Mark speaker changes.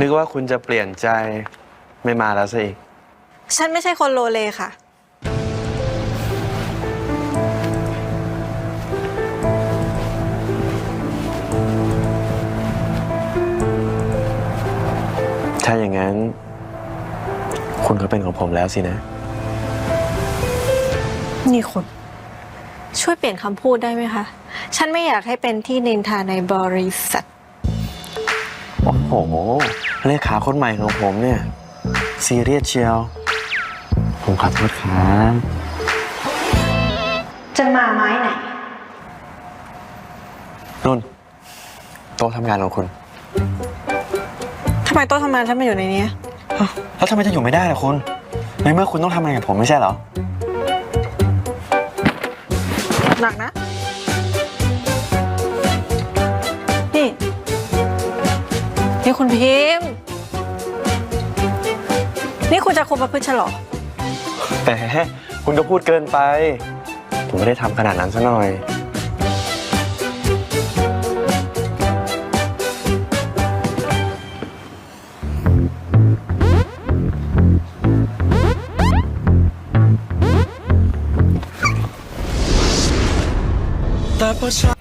Speaker 1: นึกว่าคุณจะเปลี่ยนใจไม่มาแล้วซะอีก
Speaker 2: ฉันไม่ใช่คนโลเลค่ะ
Speaker 1: ถ้าอย่างนั้น คุณก็เป็นของผมแล้วสินะ
Speaker 2: นี่คุณ ช่วยเปลี่ยนคำพูดได้ไหมคะ ฉันไม่อยากให้เป็นที่นินทาในบริษัท
Speaker 1: โอ้โห เลขาคนใหม่ของผมเนี่ย ซีเรียสเชียว ผมขอโทษครับ
Speaker 2: จะมาไม้ไหน
Speaker 1: นุ่น โต๊ะทำงานของคุณ
Speaker 2: ทำไมโต๊ะทำงานฉันมาอยู่ในนี้
Speaker 1: อ้าวแล้วทำไมจะอยู่ไม่ได้ล่ะคุณในเมื่อคุณต้องทำงานกับผมไม่ใช่เหรอ
Speaker 2: หนักนะ นี่คุณพิมพ์ นี่คุณจะคุมประพฤติฉันเหรอ
Speaker 1: แต่คุณก็พูดเกินไป ผมไม่ได้ทำขนาดนั้นซะหน่อย
Speaker 3: แต่พอเช้า